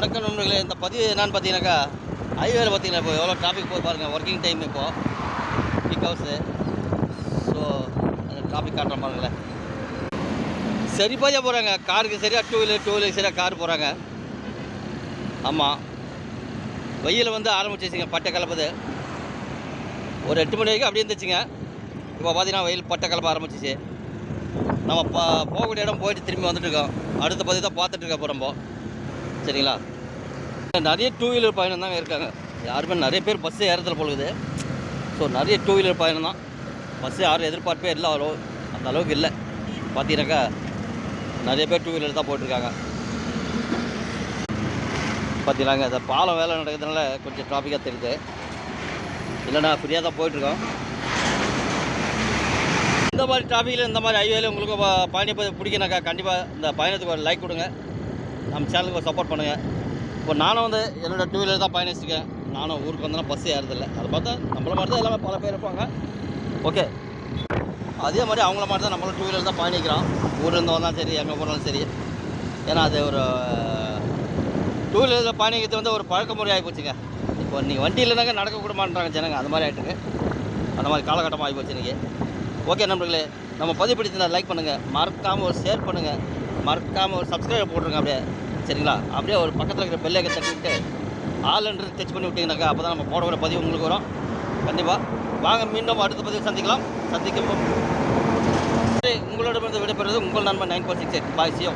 வணக்கம் நண்பர்களே. இந்த பதிவு என்னன்னு பார்த்தீங்கன்னாக்கா ஹைவேல பார்த்தீங்கன்னா இப்போ எவ்வளோ டிராஃபிக் போய் பாருங்கள் ஒர்க்கிங் டைம் இப்போது பீக் ஹவுஸு ஸோ அந்த டிராஃபிக் காட்டுற பாருங்களேன் சரி பாதியாக போகிறாங்க காருக்கு சரியாக டூ வீலர் டூ வீலர் சரியாக கார் போகிறாங்க ஆமாம் வெயில் வந்து ஆரம்பிச்சிச்சுங்க பட்டை கலப்புது. ஒரு எட்டு மணி வரைக்கும் அப்படியே இருந்துச்சுங்க. இப்போ பார்த்தீங்கன்னா வெயில் பட்டை கலப்ப ஆரம்பிச்சிச்சு. நம்ம பா போகக்கூடிய இடம் போயிட்டு திரும்பி வந்துட்டுருக்கோம் அடுத்த பதிவு தான் பார்த்துட்டு இருக்க போகிறோம் சரிங்களா? நிறைய டூ வீலர் பயணம் தாங்க இருக்காங்க. யாருமே நிறைய பேர் பஸ்ஸே ஏறத்தில் போகுது ஸோ நிறைய டூ வீலர் பயணம் தான். பஸ்ஸு யாரும் எதிர்பார்ப்பே இல்லை அவ்வளோ அந்த அளவுக்கு இல்லை. பார்த்தீங்கன்னாக்கா நிறைய பேர் டூ வீலர் தான் போயிட்டுருக்காங்க. பார்த்தீங்கன்னாங்க இந்த பாலம் வேலை நடக்கிறதுனால கொஞ்சம் டிராஃபிக்காக தெரியுது. இல்லைன்னா ஃப்ரீயாக தான் போயிட்டுருக்கோம். இந்த மாதிரி டிராஃபிக்கில் இந்த மாதிரி ஹைவேல உங்களுக்கு பயணிப்பது பயணி கண்டிப்பாக இந்த பயணத்துக்கு ஒரு லைக் கொடுங்க. நம்ம சேனலுக்கு சப்போர்ட் பண்ணுங்கள் இப்போ நானும் வந்து என்னோட டூ வீலர் தான் பயணிச்சிருக்கேன். நானும் ஊருக்கு வந்தேன்னா பஸ் ஏறதில்லை. அதை பார்த்தா நம்மள மாதிரி தான் எல்லாமே பல பேர் இருப்பாங்க. ஓகே அதே மாதிரி அவங்கள மாதிரி தான் நம்மளும் டூ வீலர் தான் பயணிக்கிறோம். ஊர்லேருந்து வந்தாலும் சரி எங்கே போனாலும் சரி. ஏன்னா அது ஒரு டூ வீலரில் பயணிக்கிறது வந்து ஒரு பழக்க முறை ஆகி போச்சுங்க. இப்போ நீங்கள் வண்டி இல்லைனாங்க நடக்க கூட மாட்டாங்க ஜனங்க. அந்த மாதிரி ஆகிட்டுங்க அந்த மாதிரி காலகட்டமாக ஆகி போச்சு இன்றைக்கி ஓகே நண்பர்களே நம்ம பதிவு பிடிச்சிருந்தா லைக் பண்ணுங்கள் மறக்காமல் ஒரு ஷேர் பண்ணுங்கள் மறக்காமல் ஒரு சப்ஸ்கிரைப் போட்டுருங்க அப்படியே சரிங்களா? அப்படியே ஒரு பக்கத்தில் இருக்கிற பெல்லைக்கை தட்டி விட்டு ஆல்ன்றது டச் பண்ணி விட்டிங்கனாக்கா அப்போ தான் நம்ம போடக்கூடிய பதிவு உங்களுக்கு வரும். கண்டிப்பாக வாங்க மீண்டும் அடுத்த பதிவு சந்திக்கலாம். சந்திக்கும் உங்களோட விடைபெறுவது உங்கள் நண்பன் nine four six eight. Bye சியோ